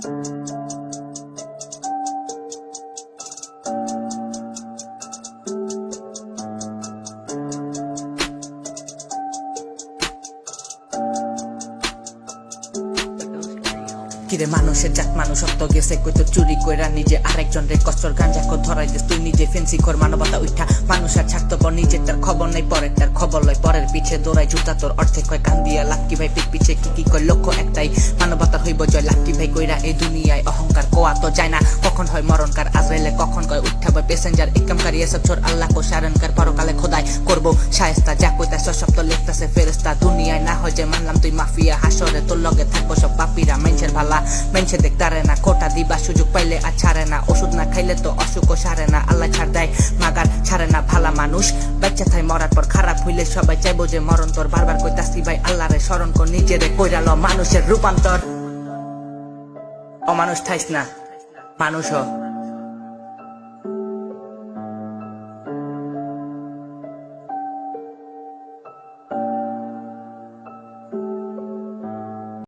Thank you. কিরে মানুষের জাত মানুষ অত গেছে কই তো চুরি কইরা নিজে আরেকজন রে কষ্টর গাঞ্জা কো ধরাই দিস। তুই নিজে ফেন্সি কর মানবতা উঠা মানুষ আর ছাড়তো পর নিজের তার খবর নাই, পরের তার খবর লয়। পরের পিছে দৌড়াই জুতা তোর অর্ধেক কয় কান দিয়া লাক্কি ভাই পিঠ পিছে কি কি কয়, লক্ষ্য একটাই, মানবতার হইব জয়। লাক্কি ভাই কইরা এই দুনিয়ায় অহংকার কোয়া তো যায় না। কখন হয় মরণকার আজরাইলে, কখন কয় উঠা বয় প্যাসেঞ্জার। একমকারী এসব ছোর আল্লাহ কো শারণকার পরকালে খোদাই করব শায়েস্তা যা কইতা সব তো লিখতাছে ফেরেস্তা দুনিয়ায় না হয় যে মানলাম তুই মাফিয়া। হাসরে তোর লগে থাকব সব ভালা। মেনছে দেখতারে না, কোটা দিবা সুযোগ পাইলে আর ছাড়ে না। ওষুধ না খাইলে তো অসুখও সারে না। আল্লাহ ছাড় দেয়, মাগার ছাড়ে না ভালা মানুষ। বাচ্চা থাই মরার পর খারাপ হইলে সবাই চাইব যে মরণ তোর। বারবার কইতাছি ভাই আল্লাহ রে স্মরণ কর, নিজেরে কইরালো মানুষের রূপান্তর। অমানুষ থাইস না, মানুষ